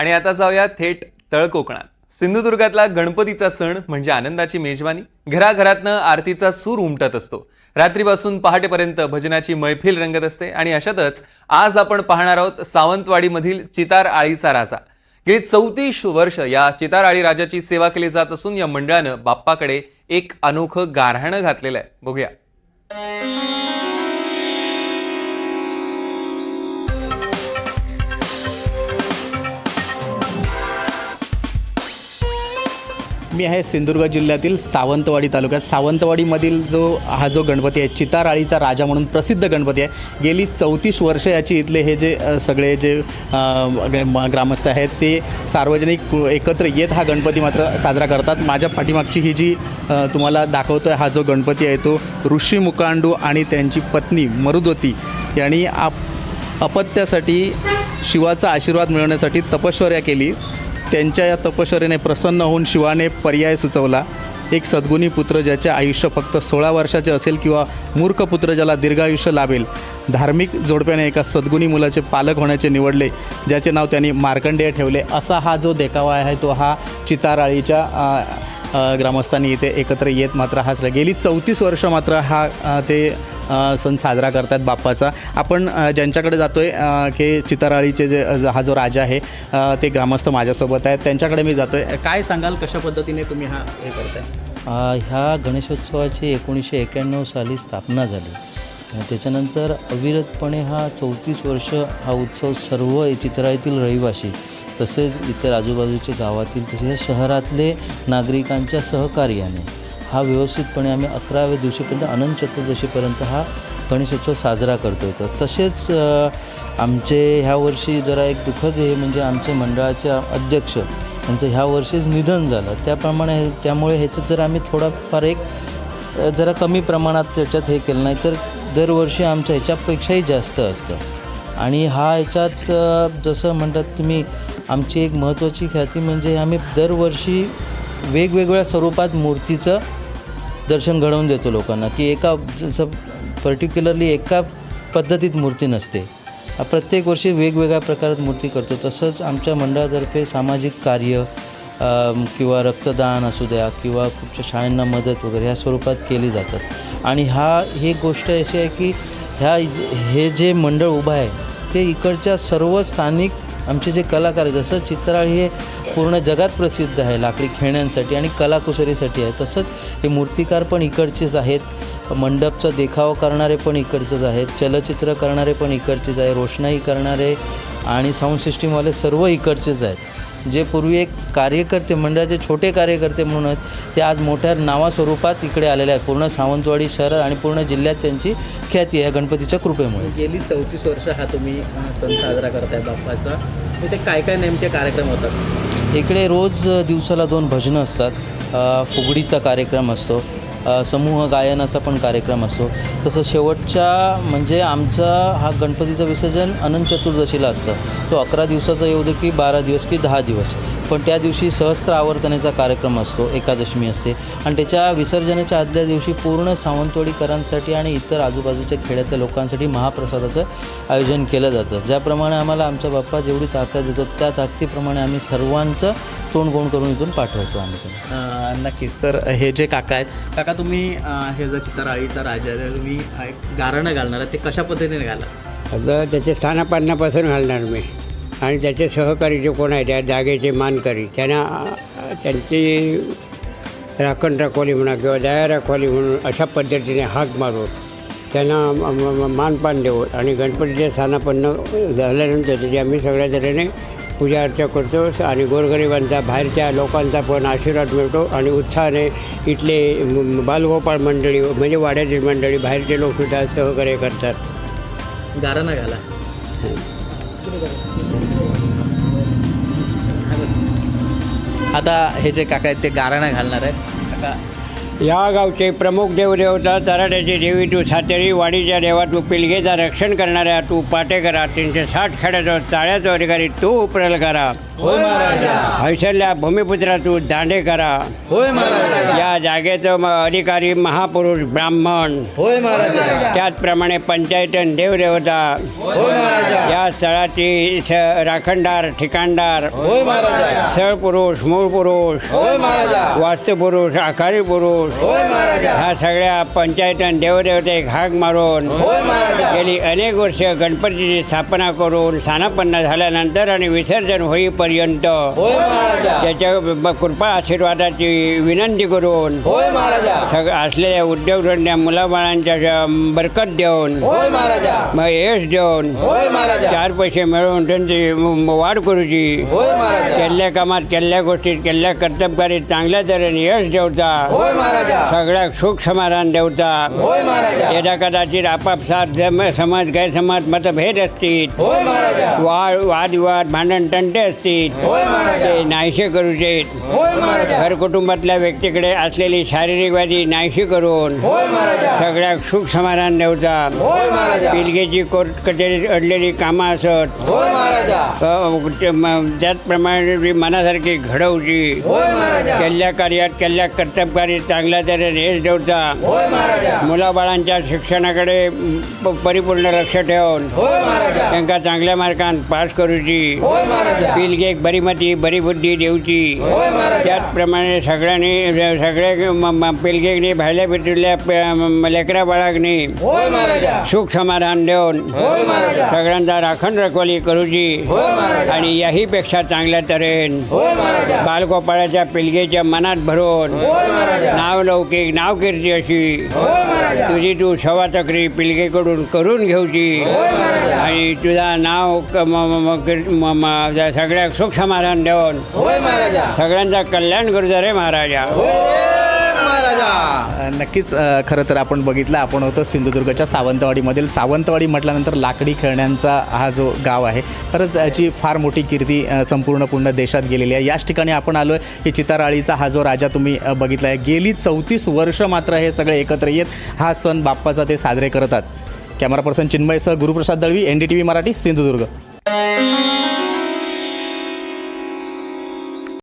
आणि आता जाऊया थेट तळ कोकणात सिंधुदुर्गातला गणपतीचा सण म्हणजे आनंदाची मेजवानी. घराघरातनं आरतीचा सूर उमटत असतो. रात्रीपासून पहाटेपर्यंत भजनाची मैफिल रंगत असते आणि अशातच आज आपण पाहणार आहोत सावंतवाडीमधील चितार आळीचा राजा. गेली चौतीस वर्ष या चितार आळी राजाची सेवा केली जात असून या मंडळानं बाप्पाकडे एक अनोखं गारहाणं घातलेलं आहे. बघूया. मी आहे सिंधुदुर्ग जिल्ह्यातील सावंतवाडी तालुक्यात. सावंतवाडीमधील जो हा जो गणपती आहे चिताराळीचा राजा म्हणून प्रसिद्ध गणपती आहे. गेली चौतीस वर्ष याची इथले हे जे सगळे जे म- ग्रामस्थ आहेत ते सार्वजनिक कु- एकत्र येत हा गणपती मात्र साजरा करतात. माझ्या पाठीमागची ही जी तुम्हाला तुम्हाला आहे हा जो गणपती आहे तो ऋषी मुकांडू आणि त्यांची पत्नी मरुदवती यांनी आप अपत्यासाठी शिवाचा आशीर्वाद मिळवण्यासाठी तपश्चर्या केली. त्यांच्या या तपश्चर्याने प्रसन्न होऊन शिवाने पर्याय सुचवला. एक सद्गुणी पुत्र ज्याचे आयुष्य फक्त सोळा वर्षाचे असेल किंवा मूर्ख पुत्र ज्याला दीर्घायुष्य लाभेल. धार्मिक जोडप्याने एका सद्गुणी मुलाचे पालक होण्याचे निवडले ज्याचे नाव त्यांनी मार्कंडेय ठेवले. असा हा जो देखावा आहे तो हा चिताराळीच्या ग्रामस्थांनी इथे एकत्र येत मात्र हा गेली चौतीस वर्ष मात्र हा ते सण साजरा करतात बाप्पाचा. आपण ज्यांच्याकडे जातो आहे की चिताराळीचे जे हा जो राजा आहे ते ग्रामस्थ माझ्यासोबत आहेत. त्यांच्याकडे मी जातो आहे काय सांगाल कशा पद्धतीने तुम्ही हा हे करताय? ह्या गणेशोत्सवाची एकोणीसशे एक्याण्णव साली स्थापना झाली. त्याच्यानंतर अविरतपणे हा चौतीस वर्ष हा उत्सव सर्व चित्राळीतील रहिवासी तसेच इतर आजूबाजूचे गावातील तसेच शहरातले नागरिकांच्या सहकार्याने हा व्यवस्थितपणे आम्ही अकराव्या दिवशीपर्यंत अनंत चतुर्दशीपर्यंत हा गणेशोत्सव साजरा करतो तर तसेच आमचे ह्या वर्षी जरा एक दुःखद हे म्हणजे आमचे मंडळाचे अध्यक्ष यांचं ह्या वर्षीच निधन झालं. त्याप्रमाणे त्यामुळे ह्याचं जर आम्ही थोडाफार एक जरा कमी प्रमाणात त्याच्यात हे केलं नाही तर दरवर्षी आमच्या ह्याच्यापेक्षाही जास्त असतं. आणि हा ह्याच्यात जसं म्हणतात तुम्ही आमची एक महत्त्वाची ख्याती म्हणजे आम्ही दरवर्षी वेगवेगळ्या स्वरूपात मूर्तीचं दर्शन घडवून देतो लोकांना की एका जसं पर्टिक्युलरली एका पद्धतीत मूर्ती नसते. प्रत्येक वर्षी वेगवेगळ्या प्रकारात मूर्ती करतो. तसंच आमच्या मंडळातर्फे सामाजिक कार्य किंवा रक्तदान असू द्या किंवा कुठच्या शाळांना मदत वगैरे ह्या स्वरूपात केली जातात. आणि हा ही गोष्ट अशी आहे की ह्या हे जे मंडळ उभं आहे ते इकडच्या सर्व स्थानिक आमचे जे कलाकार आहे जसं चित्राळ हे पूर्ण जगात प्रसिद्ध आहे लाकडी खेळण्यांसाठी आणि कलाकुसरीसाठी आहे तसंच हे मूर्तिकार पण इकडचेच आहेत मंडपचा देखावा करणारे पण इकडचेच आहेत चलचित्र करणारे पण इकडचेच आहे रोषणाई करणारे आणि साऊंड सिस्टीमवाले सर्व इकडचेच आहेत. जे पूर्वी एक कार्यकर्ते मंडळाचे छोटे कार्यकर्ते म्हणून आहेत ते आज मोठ्या नावास्वरूपात इकडे आलेले आहेत. पूर्ण सावंतवाडी शहरात आणि पूर्ण जिल्ह्यात त्यांची ख्याती आहे गणपतीच्या कृपेमुळे. गेली चौतीस वर्ष हा तुम्ही सण साजरा करताय बाप्पाचा. इथे काय काय नेमके कार्यक्रम होतात? इकडे रोज दिवसाला दोन भजनं असतात. फुगडीचा कार्यक्रम असतो. समूह गायनाचा पण कार्यक्रम असतो. तसं शेवटच्या म्हणजे आमचा हा गणपतीचं विसर्जन अनंत चतुर्दशीला असतं. तो अकरा दिवसाचा येऊ दे की बारा दिवस की दहा दिवस. पण त्या दिवशी सहस्त्र आवर्तनेचा कार्यक्रम असतो एकादशमी असते. आणि त्याच्या विसर्जनाच्या आदल्या दिवशी पूर्ण सावंतवाडीकरांसाठी आणि इतर आजूबाजूच्या खेड्यातल्या लोकांसाठी महाप्रसादाचं आयोजन केलं जातं. ज्याप्रमाणे आम्हाला आमचा बाप्पा जेवढी ताकद देतो त्या ताकदीप्रमाणे आम्ही सर्वांचं तोंड गोण करून इथून पाठवतो आम्ही नक्कीच. तर हे जे काका आहेत काका तुम्ही हे जो चिताराळीचा राजा तुम्ही गारणं घालणार आहे ते कशा पद्धतीने घाला? आता त्याचे स्थानापालनापासून घालणार मी. आणि त्याचे सहकारी जे कोण आहे त्या जागेचे मानकरी त्यांना त्यांची राखण राखवाली म्हणा किंवा दया राखवाली म्हणून अशा पद्धतीने हाक मारून त्यांना मानपान देऊ आणि गणपतीचे स्थानापन्न झाल्यानंतर त्याची आम्ही सगळ्या तऱ्हेने पूजा अर्चा करतो आणि गोरगरिबांचा बाहेरच्या लोकांचा पण आशीर्वाद मिळतो आणि उत्साहाने इथले बालगोपाळ मंडळी म्हणजे वाड्यातील मंडळी बाहेरचे लोकसुद्धा सहकार्य करतात. गारणं घाला. आता हे जे काका आहेत ते गाराणा घालणार आहेत. काका. या गावचे प्रमुख देवदेवता तराट्याची देवी तू सातेरी वाडीच्या देवा तू पिलगेचा रक्षण करणाऱ्या तू पाटेकरा तीनशे साठ खेड्याचा चाळ्याचा अधिकारी तू उपरेल करा. होय महाराजा. हौशल्या भूमिपुत्रा तू दांडे करा. होय महाराजा. या जागेचं म- अधिकारी महापुरुष ब्राह्मण. होय महाराजा. त्याचप्रमाणे पंचायतन देवदेवता. होय महाराजा. या स्थळाची स- राखणदार ठिकाणदार. होय महाराजा. स्थळ पुरुष मूळ पुरुष होय महाराजा. वास्तुपुरुष आखारी पुरुष. होय महाराजा. ह्या सगळ्या पंचायतन देवदेवते हाक मारून होय महाराजा. गेली अनेक वर्ष गणपतीची स्थापना करून स्थानापन्न झाल्यानंतर आणि विसर्जन होईपर्यंत होय महाराजा. त्याच्या ब- कृपा आशीर्वादाची विनंती करून होय महाराजा. सग असलेल्या उद्योगधंद्या मुलाबाळांच्या ज- बरकत देऊन होय महाराजा. मग यश देऊन होय महाराजा. चार पैसे मिळवून त्यांची म- म- वाढ करूची. होय महाराजा. केल्ल्या कामात केल्ल्या गोष्टीत केल्ल्या कर्तबगारीत चांगल्या तऱ्हेने यश देवता होय महाराजा. सगळ्याक सुख समाधान देवता होय महाराजा. यदा कदाचित आपापसात जम समज गैरसमज मतभेद असतील. होय महाराजा. वाद वादविवाद भांडण तंटे असतील. महाराजा. ते नाहीसे होय महाराजा. घर कुटुंबातल्या व्यक्तीकडे असलेली शारीरिक व्याधी नाहीशी करून सगळ्याक सुख समाधान देवता. पिलगेची कोर्ट कचेरीत अडलेली कामं असत. त्याचप्रमाणे मनासारखी घडवची केल्ल्या कार्यात केल्ल्या कर्तबगारीत चांगल्या तऱ्हेने यश देवता. मुलाबाळांच्या शिक्षणाकडे परिपूर्ण लक्ष ठेवून त्यांना चांगल्या मार्कान पास करूची. होय महाराजा एक बरी मती बरी बुद्धी देवची. त्याचप्रमाणे सगळ्यांनी सगळ्या म- पिलगेकनी भायल्या पिटुल्या प- लेकरा बाळाकनी सुख समाधान देऊन सगळ्यांचा राखण रखवाली करूची आणि याहीपेक्षा चांगल्या तऱ्हेन बालगोपाळाच्या पिलगेच्या मनात भरून नाव लौकिक नाव कीर्ती अशी तुझी तू सवा चक्री पिलगेकडून करून घेऊची. आणि तुझा नाव सगळ्या म- म- म- कीर- म- म- त्या सगळ्या सुख समाधान देऊन. होय महाराजा. सगळ्यांचा कल्याण करू रे महाराजा. महाराजा. नक्कीच खरं तर आपण बघितलं आपण होतो सिंधुदुर्गच्या सावंतवाडीमधील. सावंतवाडी म्हटल्यानंतर लाकडी खेळण्यांचा हा जो गाव आहे खरंच याची फार मोठी कीर्ती संपूर्ण पूर्ण देशात गेलेली आहे. याच ठिकाणी आपण आलो आहे की चिताराळीचा हा जो राजा तुम्ही बघितला आहे गेली चौतीस वर्ष मात्र हे सगळे एकत्र येत हा सण बाप्पाचा ते साजरे करतात. Camera person चिन्मयसह Guruprasad Dalvi N D T V Marathi Sindhudurg.